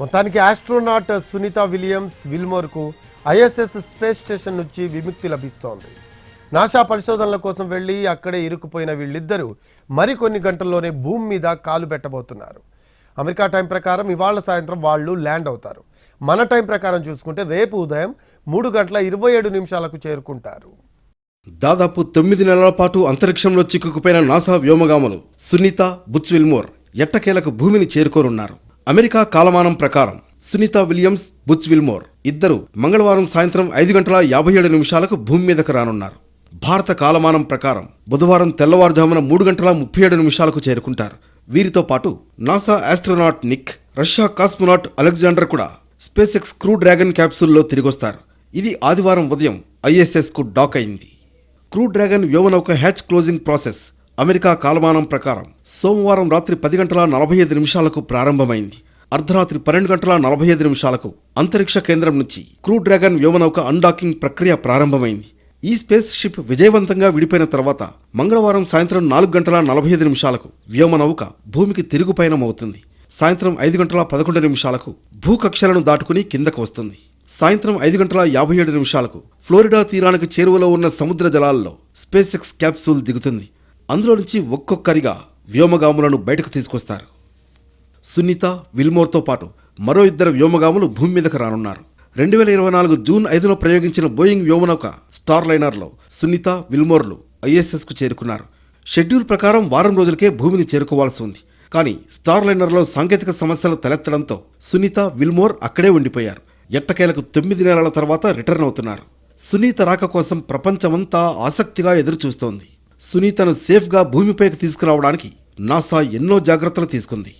మొత్తానికి astronaut Sunita Williams విల్మోర్కు ISS space station నుంచి విముక్తి లభిస్తోంది. నాసా పరిశోధనల కోసం వెళ్ళి అక్కడే ఇరుక్కుపోయిన వీళ్ళిద్దరూ మరికొన్ని గంటల్లోనే భూమి మీద కాలు పెట్టబోతున్నారు. అమెరికా టైం ప్రకారం ఇవాళ సాయంత్రం వాళ్ళు ల్యాండ్ అవుతారు. మన టైం ప్రకారం చూసుకుంటే రేపు ఉదయం మూడు గంటల ఇరవై ఏడు నిమిషాలకు చేరుకుంటారు. దాదాపు తొమ్మిది నెలల పాటు అంతరిక్షంలో చిక్కుకుపోయిన నాసా వ్యోమగాములు సునీత బుచ్ విల్మోర్ ఎట్టకేలకు భూమిని చేరుకోనున్నారు. అమెరికా కాలమానం ప్రకారం సునీత విలియమ్స్ బుచ్ విల్మోర్ ఇద్దరు మంగళవారం సాయంత్రం ఐదు గంటల యాభై ఏడు నిమిషాలకు భూమి మీదకు రానున్నారు. భారత కాలమానం ప్రకారం బుధవారం తెల్లవారుజామున మూడు గంటల ముప్పై ఏడు నిమిషాలకు చేరుకుంటారు. వీరితో పాటు NASA astronaut Nick Russia cosmonaut Alexander కూడా స్పేస్ ఎక్స్ క్రూ డ్రాగన్ క్యాప్సూల్లో తిరిగొస్తారు. ఇది ఆదివారం ఉదయం ఐఎస్ఎస్కు డాక్ అయింది. క్రూ డ్రాగన్ వ్యోమనౌక హ్యాచ్ క్లోజింగ్ ప్రాసెస్ అమెరికా కాలమానం ప్రకారం సోమవారం రాత్రి పది గంటల నలభై ఐదు నిమిషాలకు ప్రారంభమైంది. అర్ధరాత్రి పన్నెండు గంటల నలభై ఐదు నిమిషాలకు అంతరిక్ష కేంద్రం నుంచి క్రూ డ్రాగన్ వ్యోమనౌక అన్డాకింగ్ ప్రక్రియ ప్రారంభమైంది. ఈ స్పేస్ షిప్ విజయవంతంగా విడిపోయిన తర్వాత మంగళవారం సాయంత్రం నాలుగు గంటల నలభై ఐదు నిమిషాలకు వ్యోమనౌక భూమికి తిరుగు పయనమవుతుంది. సాయంత్రం ఐదు గంటల పదకొండు నిమిషాలకు భూకక్షలను దాటుకుని కిందకు వస్తుంది. సాయంత్రం ఐదు గంటల యాభై ఏడు నిమిషాలకు ఫ్లోరిడా తీరానికి చేరువలో ఉన్న సముద్ర జలాల్లో స్పేస్ ఎక్స్ క్యాప్సూల్ దిగుతుంది. అందులో నుంచి ఒక్కొక్కరిగా వ్యోమగాములను బయటకు తీసుకొస్తారు. సునీత విల్మోర్తో పాటు మరో ఇద్దరు వ్యోమగాములు భూమి మీదకు రానున్నారు. రెండు వేల ఇరవై నాలుగు జూన్ ఐదున ప్రయోగించిన బోయింగ్ వ్యోమనౌక స్టార్ లైనర్లో సునీత విల్మోర్లు ఐఎస్ఎస్కు చేరుకున్నారు. షెడ్యూల్ ప్రకారం వారం రోజులకే భూమిని చేరుకోవాల్సి ఉంది. కానీ స్టార్ లైనర్లో సాంకేతిక సమస్యలు తలెత్తడంతో సునీత విల్మోర్ అక్కడే ఉండిపోయారు. ఎట్టకేలకు తొమ్మిది నెలల తర్వాత రిటర్న్ అవుతున్నారు. సునీత రాక కోసం ప్రపంచమంతా ఆసక్తిగా ఎదురుచూస్తోంది. సునీతను సేఫ్గా భూమిపైకి తీసుకురావడానికి నాసా ఎన్నో జాగ్రత్తలు తీసుకుంది.